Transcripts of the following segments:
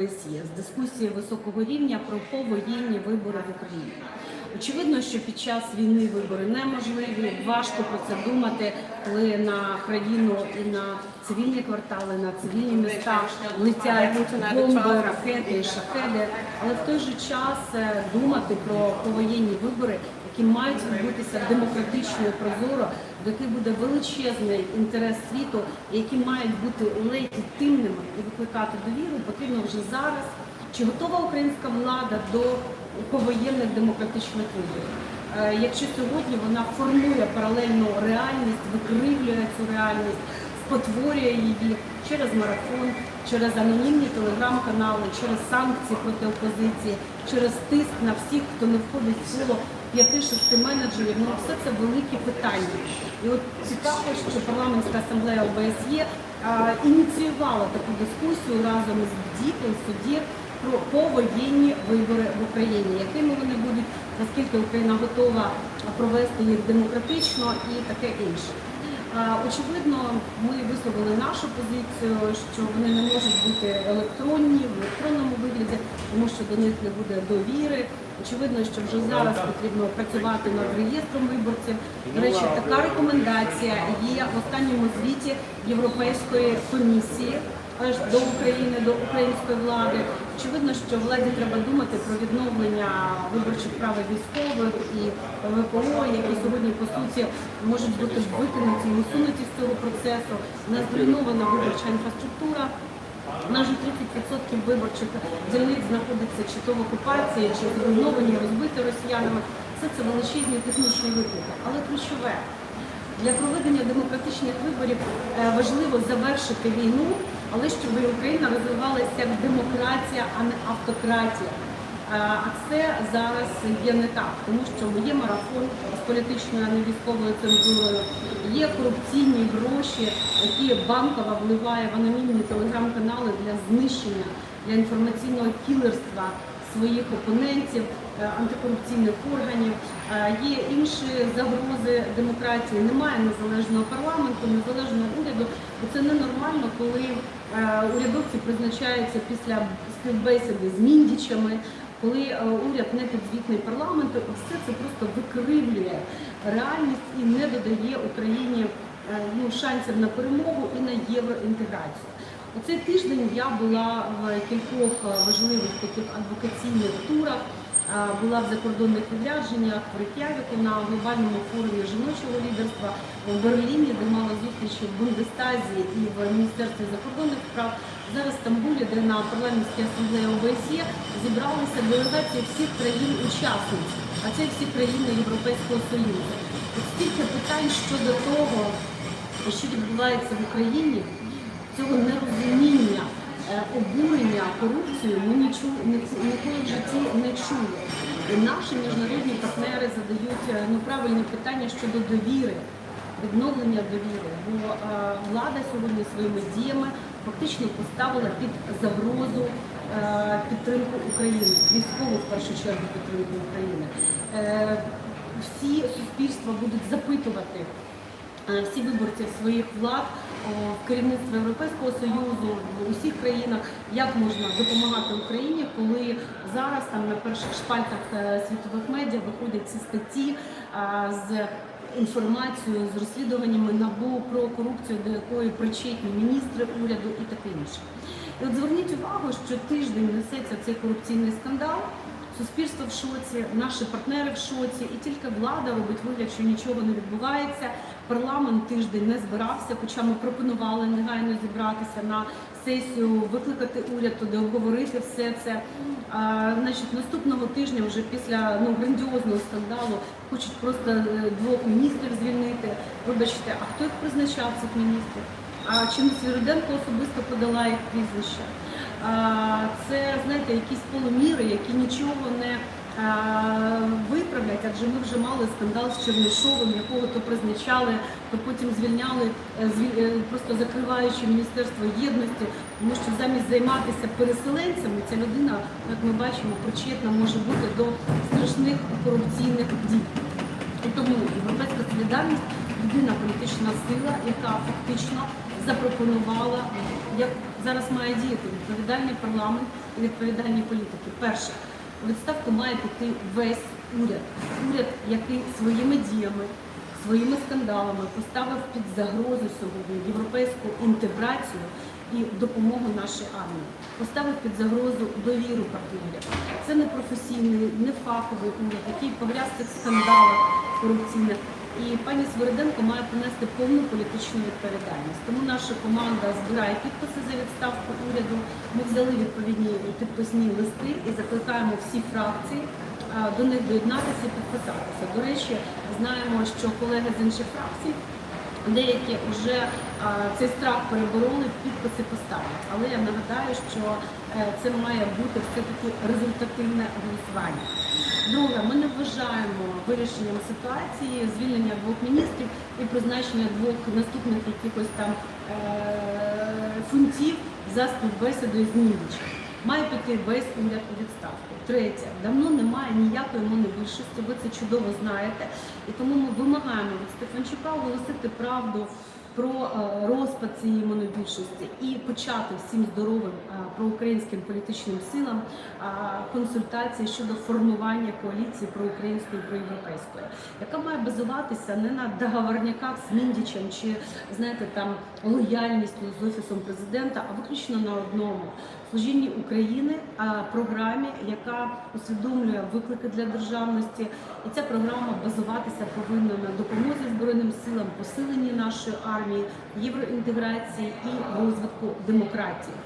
ОБСЄ з дискусії високого рівня про повоєнні вибори в Україні. Очевидно, що під час війни вибори неможливі. Важко про це думати, коли на країну і на цивільні квартали, на цивільні міста летять бомби, ракети і шахеди. Але в той же час е, думати про повоєнні вибори, які мають відбутися демократично і прозоро, до яких буде величезний інтерес світу, які мають бути легітимними і викликати довіру, потрібно вже зараз. Чи готова українська влада до повоєнних демократичних виборів? Е, Якщо сьогодні вона формує паралельну реальність, викривлює цю реальність, спотворює її через марафон, через анонімні телеграм-канали, через санкції проти опозиції, через тиск на всіх, хто не входить в коло п'яти-шести менеджерів, ну все це великі питання. І от цікаво, що парламентська асамблея ОБСЄ а, ініціювала таку дискусію разом з БДІП і судді про повоєнні вибори в Україні, якими вони будуть, наскільки Україна готова провести їх демократично і таке інше. Очевидно, ми висловили нашу позицію, що вони не можуть бути електронні в електронному вигляді, тому що до них не буде довіри. Очевидно, що вже зараз потрібно працювати над реєстром виборців. До речі, така рекомендація є в останньому звіті Європейської комісії до України, до української влади. Очевидно, що владі треба думати про відновлення виборчих прав військових і ВПО, які сьогодні по суті можуть бути викинуті і усунуті з цього процесу. У нас зруйнована виборча інфраструктура. Майже 30% виборчих дільниць знаходиться чи то в окупації, чи зруйновані, розбиті росіянами. Все це величезні технічні виклики. Але ключове для проведення демократичних виборів е, важливо завершити війну, але щоб Україна розвивалася як демократія, а не автократія. А це зараз є не так, тому що є марафон з політичною, а цензурою, є корупційні гроші, які банкова вливає в анонімні телеграм-канали для знищення, для інформаційного кілерства своїх опонентів, е, антикорупційних органів. Є інші загрози демократії. Немає незалежного парламенту, незалежного уряду. Це ненормально, коли е, урядовці призначаються після співбесіди з міндічами, коли е, уряд не підзвітний парламенту, і все це просто викривлює реальність і не додає Україні е, ну, шансів на перемогу і на євроінтеграцію. У цей тиждень я була в кількох е, важливих таких адвокаційних турах. Була в закордонних відрядженнях в Рейк'явіку на глобальному форумі жіночого лідерства в Берліні, де мала зустрічі в Бундестазі і в Міністерстві закордонних справ. Зараз в Стамбулі, де на парламентській асамблеї ОБСЄ зібралися делегації всіх країн-учасниць, а це всі країни Європейського Союзу. От стільки питань щодо того, що відбувається в Україні, цього нерозуміння, е, обурення корупцією ми ніколи в житті не чули. І наші міжнародні партнери задають е, ну, правильні питання щодо довіри, відновлення довіри. Бо е, влада сьогодні своїми діями фактично поставила під загрозу е, підтримку України, військову в першу чергу підтримку України. Е, всі суспільства будуть запитувати всі виборці своїх влад в керівництві Європейського Союзу в усіх країнах, як можна допомагати Україні, коли зараз там на перших шпальтах світових медіа виходять ці статті з інформацією, з розслідуваннями НАБУ про корупцію, до якої причетні міністри уряду і таке інше. І от зверніть увагу, що тиждень несеться цей корупційний скандал. Суспільство в шоці, наші партнери в шоці, і тільки влада робить вигляд, що нічого не відбувається. Парламент тиждень не збирався, хоча ми пропонували негайно зібратися на сесію, викликати уряд туди, обговорити все це. А, значить, наступного тижня, вже після ну грандіозного скандалу, хочуть просто е, двох міністрів звільнити. Вибачте, а хто їх призначав цих міністрів? А чи не особисто подала їх прізвище? А, Це знаєте, якісь полуміри, які нічого не виправлять, адже ми вже мали скандал з Чернишовим, якого то призначали, то потім звільняли, е, е, просто закриваючи Міністерство єдності, тому що замість займатися переселенцями, ця людина, як ми бачимо, причетна може бути до страшних корупційних дій. І тому європейська солідарність єдина політична сила, яка фактично запропонувала як зараз має діяти відповідальний парламент і відповідальні політики. Перше, відставку має піти весь уряд. Уряд, який своїми діями, своїми скандалами поставив під загрозу сьогодні європейську інтеграцію і допомогу нашій армії, поставив під загрозу довіру партнерів. Це не професійний, не фаховий уряд, який погряз в цих скандалах корупційних. І пані Свириденко має понести повну політичну відповідальність. Тому наша команда збирає підписи за відставку уряду. Ми взяли відповідні підписні листи і закликаємо всі фракції до них доєднатися і підписатися. До речі, знаємо, що колеги з інших фракцій. Деякі вже цей страх перебороли, підписи поставлять. Але я нагадаю, що е, це має бути все-таки результативне голосування. Друге, ми не вважаємо вирішенням ситуації звільнення двох міністрів і призначення двох наступних якихось там е- фунтів за співбесідою з Німічем. Має піти весь уряд у відставку. Третє, давно немає ніякої монобільшості, ви це чудово знаєте. І тому ми вимагаємо від Стефанчука оголосити правду про е, розпад цієї монобільшості і почати всім здоровим е, проукраїнським політичним силам е, консультації щодо формування коаліції проукраїнської проєвропейської, яка має базуватися не на договорняках з Міндічем чи знаєте там лояльністю з офісом президента, а виключно на одному служінні України, програмі, яка усвідомлює виклики для державності, і ця програма базуватися повинна на допомозі збройним силам, посиленні нашої армії, євроінтеграції і розвитку демократії.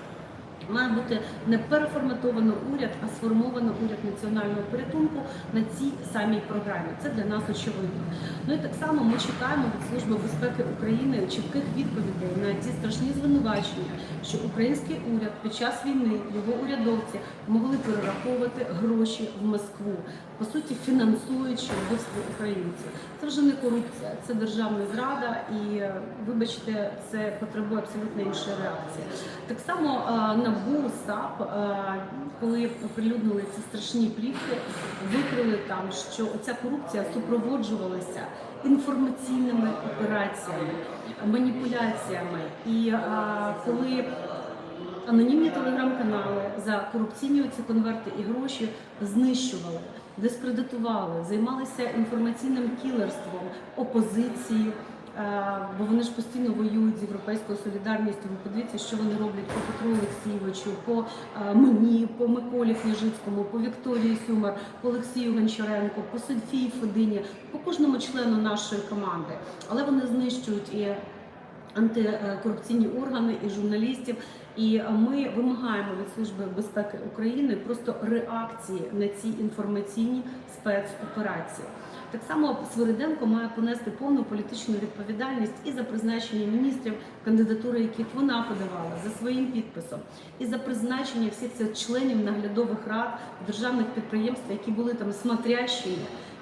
Має бути не переформатовано уряд, а сформовано уряд національного порятунку на цій самій програмі. Це для нас очевидно. Ну і так само ми чекаємо від Служби безпеки України чітких відповідей на ті страшні звинувачення, що український уряд під час війни його урядовці могли перераховувати гроші в Москву, по суті, фінансуючи вбивство українців. Це вже не корупція, це державна зрада, і вибачте, це потребує абсолютно іншої реакції. Так само е, НАБУ, САП, е, коли оприлюднили ці страшні плівки, викрили там, що ця корупція супроводжувалася інформаційними операціями, маніпуляціями. І е, коли анонімні телеграм-канали за корупційні ці конверти і гроші знищували, дискредитували, займалися інформаційним кілерством опозиції. Е, Бо вони ж постійно воюють з європейською солідарністю. Ви подивіться, що вони роблять по Петру Олексійовичу, по е, мені, по Миколі Княжицькому, по Вікторії Сюмар, по Олексію Гончаренку, по Софії Федині, по кожному члену нашої команди. Але вони знищують і антикорупційні органи і журналістів. І ми вимагаємо від Служби безпеки України просто реакції на ці інформаційні спецоперації. Так само Свириденко має понести повну політичну відповідальність і за призначення міністрів, кандидатури яких вона подавала за своїм підписом, і за призначення всіх цих членів наглядових рад державних підприємств, які були там смотрящими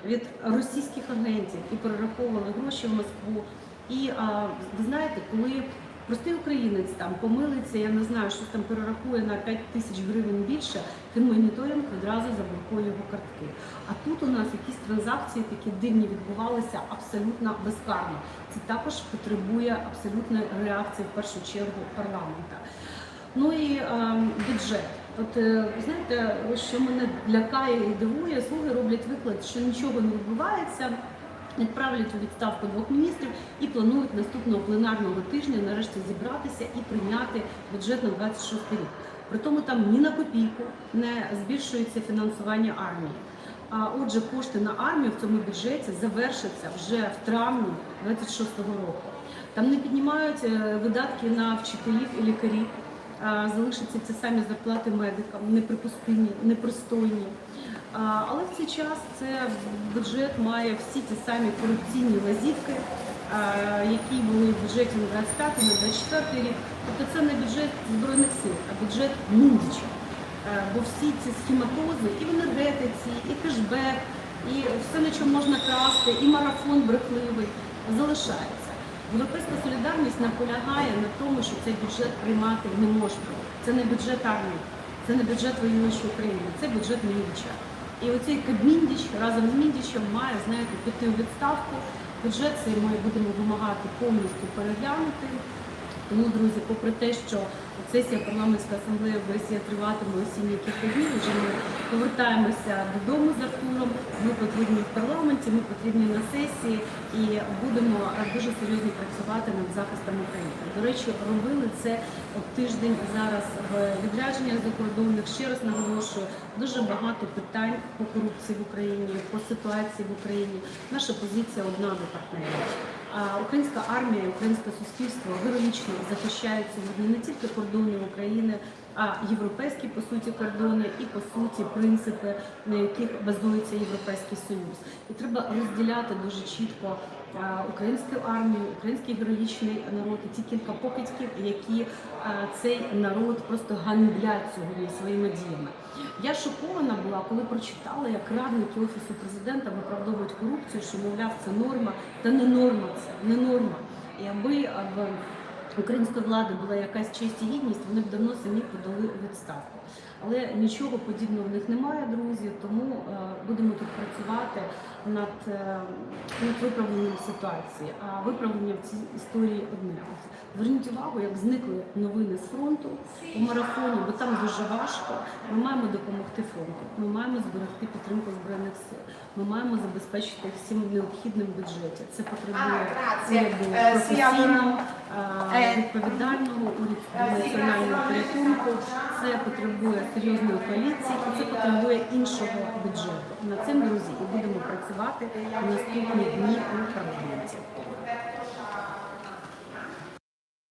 від російських агентів і перераховували гроші в Москву. І а, ви знаєте, коли простий українець там помилиться, я не знаю, щось там перерахує на 5 тисяч гривень більше, фінмоніторинг відразу заблокує його картки. А тут у нас якісь транзакції такі дивні відбувалися абсолютно безкарно. Це також потребує абсолютної реакції в першу чергу парламента. Ну і е, бюджет. От е, знаєте, що мене лякає і дивує, слуги роблять виклад, що нічого не відбувається. Відправлять у відставку двох міністрів і планують наступного пленарного тижня нарешті зібратися і прийняти бюджет на 26 рік. При тому там ні на копійку не збільшується фінансування армії. А отже, кошти на армію в цьому бюджеті завершаться вже в травні 26-го року. Там не піднімають е, видатки на вчителів і лікарів. Залишаться ті самі зарплати медикам, неприпустимі, непристойні. Але в цей час це бюджет має всі ті самі корупційні лазівки, які були в бюджеті на 25 на 24 рік. Тобто це не бюджет збройних сил, а бюджет Міндіча. Е, Бо всі ці схематози і в енергетиці, і кешбек, і все, на чому можна красти, і марафон брехливий залишається. Європейська солідарність наполягає на тому, що цей бюджет приймати не можна. Це не бюджет армії, це не бюджет воюючої України, це бюджет Міндіча. І оцей Кабміндіч разом з Міндічем має, знаєте, піти у відставку. Бюджет цей ми будемо вимагати повністю переглянути, Тому, друзі, попри те, що сесія парламентської асамблеї ОБСЄ триватиме осінні кілька днів, вже ми повертаємося додому з Артуром. Ми потрібні в парламенті, ми потрібні на сесії і будемо дуже серйозно працювати над захистом України. До речі, робили це тиждень зараз в відрядженнях закордонних. Ще раз наголошую, дуже багато питань по корупції в Україні, по ситуації в Україні. Наша позиція одна до партнерів. Українська армія, українське суспільство героїчно захищають сьогодні не тільки кордони України, а європейські по суті кордони і по суті принципи, на яких базується європейський союз. І треба розділяти дуже чітко українську армію, український героїчний народ і ті кілька покидьків, які цей народ просто ганблять сьогодні своїми діями. Я шокована була, коли прочитала, як радники офісу президента виправдовують корупцію, що мовляв це норма, та не норма це не норма. І аби в української влади була якась честь і гідність, вони б давно самі подали відставку. Але нічого подібного в них немає, друзі. Тому е, будемо тут працювати над, е, над виправленням ситуації. А виправлення в цій історії одне. Зверніть увагу, як зникли новини з фронту у марафоні, бо там дуже важко. Ми маємо допомогти фронту. Ми маємо зберегти підтримку збройних сил. Ми маємо забезпечити всім необхідним бюджеті. Це потребує уряду Е, професійного, Е, е, відповідального уряду національного порятунку. Це потребує серйозної коаліції, і це потребує іншого бюджету. На цим друзі і будемо працювати в наступні дні у парламенті.